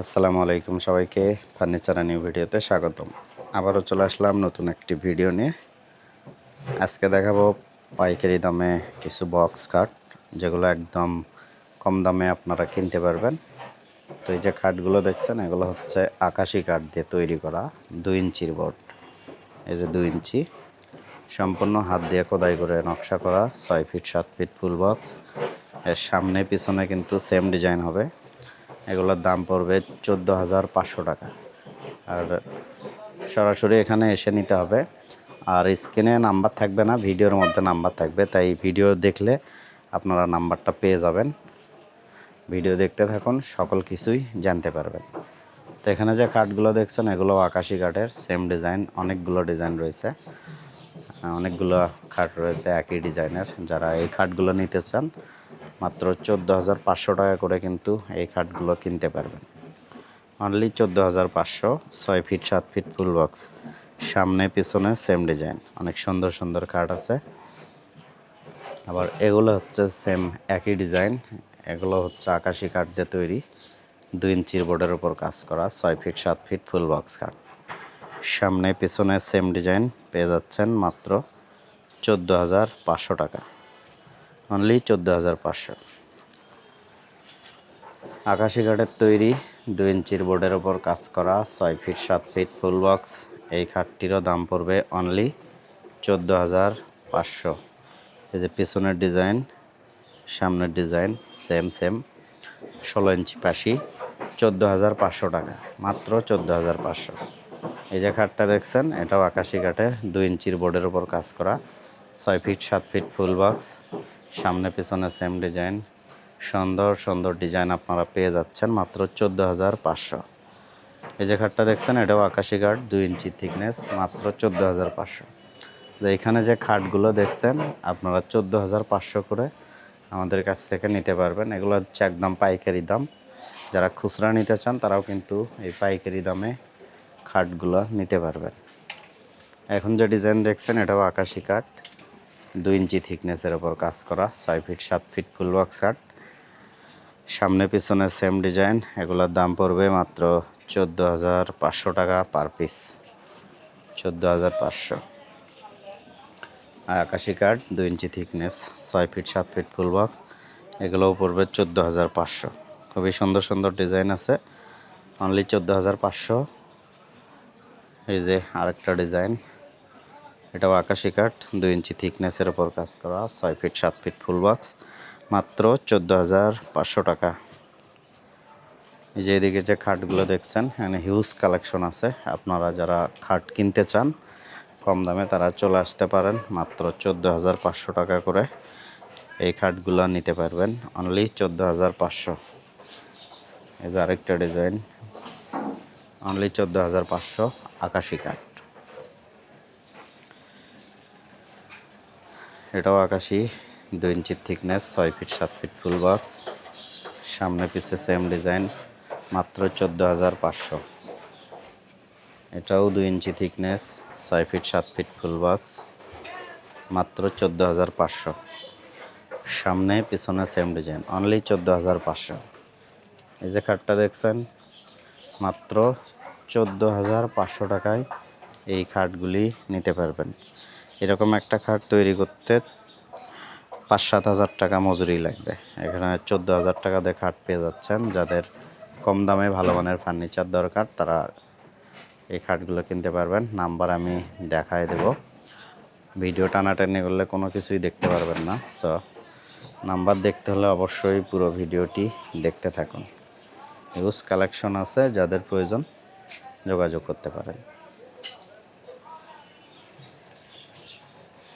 আসসালামু আলাইকুম সবাইকে ফার্নিচার নিউ ভিডিওতে স্বাগতম। আবারও চলে আসলাম নতুন একটি ভিডিও নিয়ে। আজকে দেখাবো পাইকারি দামে কিছু বক্স কাঠ যেগুলো একদম কম দামে আপনারা কিনতে পারবেন। তো এই যে কাঠগুলো দেখছেন, এগুলো হচ্ছে আকাশি কাঠ দিয়ে তৈরি করা দুই ইঞ্চির বোর্ড। এই যে দুই ইঞ্চি। সম্পূর্ণ হাত দিয়ে খোদাই করে নকশা করা, ছয় ফিট, সাত ফিট ফুল বক্স। এর সামনে পিছনে কিন্তু সেম ডিজাইন হবে। এগুলোর দাম পড়বে চোদ্দ হাজার পাঁচশো টাকা। আর সরাসরি এখানে এসে নিতে হবে। আর স্ক্রিনে নাম্বার থাকবে না, ভিডিওর মধ্যে নাম্বার থাকবে, তাই ভিডিও দেখলে আপনারা নাম্বারটা পেয়ে যাবেন। ভিডিও দেখতে থাকুন, সকল কিছুই জানতে পারবেন। তো এখানে যে কাঠগুলো দেখছেন, এগুলো আকাশি কাঠের সেম ডিজাইন অনেকগুলো ডিজাইন রয়েছে। অনেকগুলো খাট রয়েছে, একই ডিজাইনের যারা এই খাটগুলো নিতে চান মাত্র চোদ্দ হাজার পাঁচশো টাকা করে কিন্তু এই খাটগুলো কিনতে পারবেন। অনলি চোদ্দ হাজার পাঁচশো, ছয় ফিট, সাত ফিট ফুল বক্স। সামনে, পিছনে সেম ডিজাইন অনেক সুন্দর সুন্দর কাঠ আছে। আবার এগুলো হচ্ছে সেম একই ডিজাইন এগুলো হচ্ছে আকাশি কাঠ দিয়ে তৈরি। দুই ইঞ্চির বোর্ডের উপর কাজ করা, ছয় ফিট, সাত ফিট ফুল বক্স কাঠ সামনে, পিছনে সেম ডিজাইন পেয়ে যাচ্ছেন মাত্র চোদ্দ হাজার পাঁচশো টাকা। অনলি চোদ্দ হাজার পাঁচশো। আকাশি কাঠের তৈরি দুই ইঞ্চির বোর্ডের ওপর কাজ করা, ছয় ফিট, সাত ফিট ফুল বক্স। এই খাটটিরও দাম পড়বে অনলি চোদ্দ হাজার পাঁচশো। এই যে পিছনের ডিজাইন, সামনের ডিজাইন সেম সেম ষোলো ইঞ্চি পাশি, চোদ্দ হাজার পাঁচশো টাকা, মাত্র চোদ্দ হাজার পাঁচশো। এই যে খাটটা দেখছেন, এটাও আকাশি কাঠের দুই ইঞ্চির বোর্ডের ওপর কাজ করা, ছয় ফিট, সাত ফিট ফুল বক্স। সামনে, পিছনে সেম ডিজাইন সুন্দর সুন্দর ডিজাইন আপনারা পেয়ে যাচ্ছেন মাত্র চোদ্দ হাজার পাঁচশো। এই যে খাটটা দেখছেন, এটাও আকাশি কাঠ দুই ইঞ্চি থিকনেস মাত্র চোদ্দ হাজার পাঁচশো। যে এখানে যে খাটগুলো দেখছেন, আপনারা চোদ্দ হাজার পাঁচশো করে আমাদের কাছ থেকে নিতে পারবেন। এগুলো হচ্ছে একদম পাইকারি দাম। যারা খুচরা নিতে চান, তারাও কিন্তু এই পাইকারি দামে খাটগুলো নিতে পারবেন। এখন যে ডিজাইন দেখছেন, এটাও আকাশি কাঠ দুই ইঞ্চি থিকনেসের ওপর কাজ করা, ছয় ফিট সাত ফিট ফুল বক্স কাঠ সামনে পিছনে সেম ডিজাইন এগুলোর দাম পড়বে মাত্র চোদ্দ হাজার পাঁচশো টাকা পার পিস চোদ্দ হাজার পাঁচশো। আর আকাশি কাঠ দুই ইঞ্চি থিকনেস, ছয় ফিট সাত ফিট ফুল বক্স এগুলোও পড়বে চোদ্দ হাজার পাঁচশো। খুবই সুন্দর সুন্দর ডিজাইন আছে। অনলি চোদ্দ হাজার পাঁচশো। এই যে আরেকটা ডিজাইন এটাও আকাশি কাঠ দুই ইঞ্চি থিকনেসের ওপর কাজ করা, ছয় ফিট সাত ফিট ফুল বক্স মাত্র চোদ্দ হাজার পাঁচশো টাকা। এই যে এদিকে যে খাটগুলো দেখছেন, এখানে হিউজ কালেকশন আছে। আপনারা যারা খাট কিনতে চান, কম দামে তারা চলে আসতে পারেন, মাত্র চোদ্দ হাজার পাঁচশো টাকা করে এই খাটগুলো নিতে পারবেন অনলি চোদ্দ হাজার পাঁচশো। এই যে আরেকটা ডিজাইন অনলি চোদ্দ হাজার পাঁচশো আকাশি কাঠ এটাও আকাশি, দুই ইঞ্চির থিকনেস ছয় ফিট সাত ফিট ফুল বক্স সামনে পিছে সেম ডিজাইন মাত্র চোদ্দ হাজার পাঁচশো। এটাও দুই ইঞ্চি থিকনেস ছয় ফিট সাত ফিট ফুল বক্স মাত্র চোদ্দ হাজার পাঁচশো। সামনে, পিছনে সেম ডিজাইন অনলি চোদ্দ হাজার পাঁচশো। এই যে খাটটা দেখছেন, মাত্র চোদ্দ হাজার পাঁচশো টাকায় এই খাটগুলি নিতে পারবেন। এরকম একটা খাট তৈরি করতে পাঁচ সাত হাজার টাকা মজুরি লাগবে। এখানে চোদ্দ হাজার টাকা দিয়ে খাট পেয়ে যাচ্ছেন। যাদের কম দামে ভালো মানের ফার্নিচার দরকার, তারা এই খাটগুলো কিনতে পারবেন। নাম্বার আমি দেখায় দেব। ভিডিও টানাটানি করলে কোনো কিছুই দেখতে পারবেন না। সো নাম্বার দেখতে হলে অবশ্যই পুরো ভিডিওটি দেখতে থাকুন। ইউজ কালেকশন আছে, যাদের প্রয়োজন যোগাযোগ করতে পারেন।